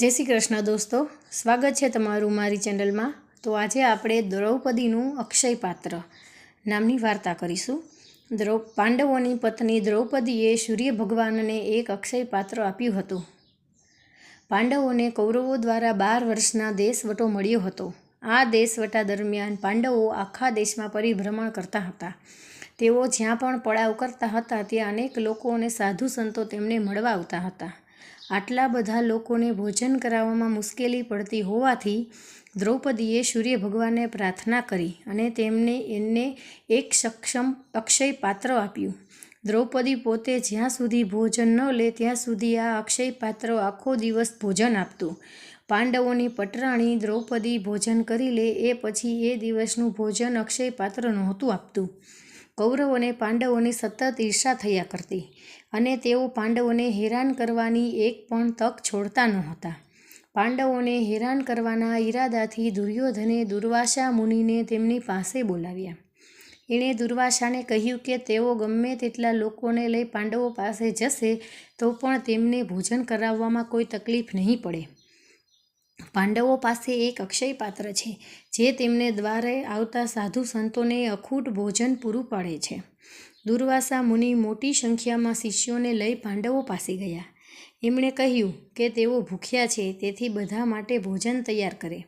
જય શ્રી કૃષ્ણ દોસ્તો, સ્વાગત છે તમારું મારી ચેનલમાં. તો આજે આપણે દ્રૌપદીનું અક્ષય પાત્ર નામની વાર્તા કરીશું. દ્રૌ, પાંડવોની પત્ની દ્રૌપદીએ સૂર્ય ભગવાનને એક અક્ષય પાત્ર આપ્યું હતું. પાંડવોને કૌરવો દ્વારા બાર વર્ષના દેશવટો મળ્યો હતો. આ દેશવટા દરમિયાન પાંડવો આખા દેશમાં પરિભ્રમણ કરતા હતા. તેઓ જ્યાં પણ પડાવ કરતા હતા, ત્યાં અનેક લોકો અને સાધુ સંતો તેમને મળવા આવતા હતા. આટલા બધા લોકોને ભોજન કરાવવામાં મુશ્કેલી પડતી હોવાથી દ્રૌપદીએ સૂર્ય ભગવાનને પ્રાર્થના કરી અને તેમને એમને એક સક્ષમ અક્ષય પાત્ર આપ્યું. દ્રૌપદી પોતે જ્યાં સુધી ભોજન ન લે ત્યાં સુધી આ અક્ષય પાત્ર આખો દિવસ ભોજન આપતું. પાંડવોની પટરાણી દ્રૌપદી ભોજન કરી લે એ પછી એ દિવસનું ભોજન અક્ષય પાત્ર નહોતું આપતું. કૌરવોને પાંડવોની સતત ઈર્ષા થયા કરતી અને તેઓ પાંડવોને હેરાન કરવાની એક પણ તક છોડતા નહોતા. પાંડવોને હેરાન કરવાના ઈરાદાથી દુર્યોધને દુર્વાસા મુનિને તેમની પાસે બોલાવ્યા. એણે દુર્વાસાને કહ્યું કે તેઓ ગમે તેટલા લોકોને લઈ પાંડવો પાસે જશે તો પણ તેમને ભોજન કરાવવામાં કોઈ તકલીફ નહીં પડે. પાંડવો પાસે એક અક્ષય પાત્ર છે, જે તેમને દ્વારે આવતા સાધુ સંતોને અખૂટ ભોજન પૂરું પાડે છે. દુર્વાસા મુનિ મોટી સંખ્યામાં શિષ્યોને લઈ પાંડવો પાસે ગયા. એમણે કહ્યું કે તેઓ ભૂખ્યા છે, તેથી બધા માટે ભોજન તૈયાર કરે.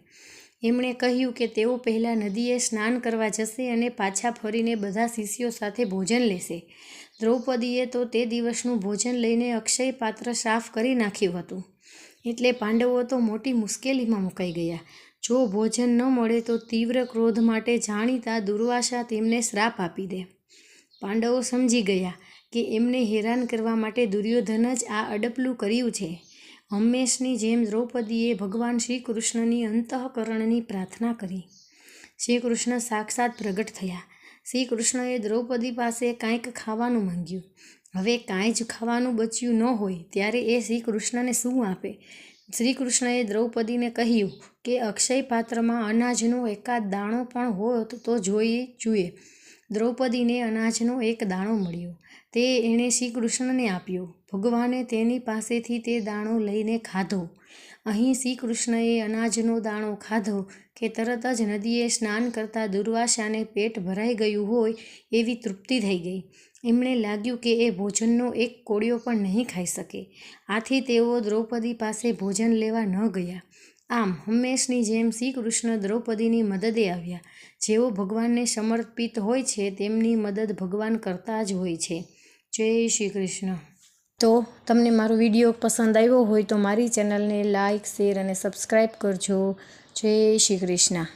એમણે કહ્યું કે તેઓ પહેલાં નદીએ સ્નાન કરવા જશે અને પાછા ફરીને બધા શિષ્યો સાથે ભોજન લેશે. દ્રૌપદીએ તો તે દિવસનું ભોજન લઈને અક્ષય પાત્ર સાફ કરી નાખ્યું હતું. એટલે પાંડવો તો મોટી મુશ્કેલીમાં મુકાઈ ગયા. જો ભોજન ન મળે તો તીવ્ર ક્રોધ માટે જાણીતા દુર્વાસા તેમને શ્રાપ આપી દે. પાંડવો સમજી ગયા કે એમને હેરાન કરવા માટે દુર્યોધન જ આ અડપલું કર્યું છે. હંમેશની જેમ દ્રૌપદીએ ભગવાન શ્રી કૃષ્ણની અંતઃકરણની પ્રાર્થના કરી. શ્રી કૃષ્ણ સાક્ષાત પ્રગટ થયા. શ્રી કૃષ્ણએ દ્રૌપદી પાસે કાંઈક ખાવાનું માંગ્યું. હવે કાંઈ જ ખાવાનું બચ્યું ન હોય ત્યારે એ શ્રી કૃષ્ણને શું આપે? શ્રી કૃષ્ણએ દ્રૌપદીને કહ્યું કે અક્ષય પાત્રમાં અનાજનો એકાદ દાણો પણ હોત તો જોઈ જોઈએ દ્રૌપદીને અનાજનો એક દાણો મળ્યો. તે એણે શ્રી કૃષ્ણને આપ્યો. ભગવાને તેની પાસેથી તે દાણો લઈને ખાધો. અહીં શ્રી કૃષ્ણએ અનાજનો દાણો ખાધો કે તરત જ નદીએ સ્નાન કરતા દુર્વાસાને પેટ ભરાઈ ગયું હોય એવી તૃપ્તિ થઈ ગઈ. એમણે લાગ્યું કે એ ભોજનનો એક કોળિયો પણ નહીં ખાઈ શકે. આથી તેઓ દ્રૌપદી પાસે ભોજન લેવા ન ગયા. આમ હંમેશની જેમ શ્રી કૃષ્ણ દ્રૌપદીની મદદે આવ્યા. જેઓ ભગવાનને સમર્પિત હોય છે, તેમની મદદ ભગવાન કરતા જ હોય છે. જય શ્રી કૃષ્ણ તો તમને મારો વીડિયો પસંદ આવ્યો હોય તો મારી ચેનલને લાઇક શેર અને સબસ્ક્રાઈબ કરજો. જય શ્રી કૃષ્ણ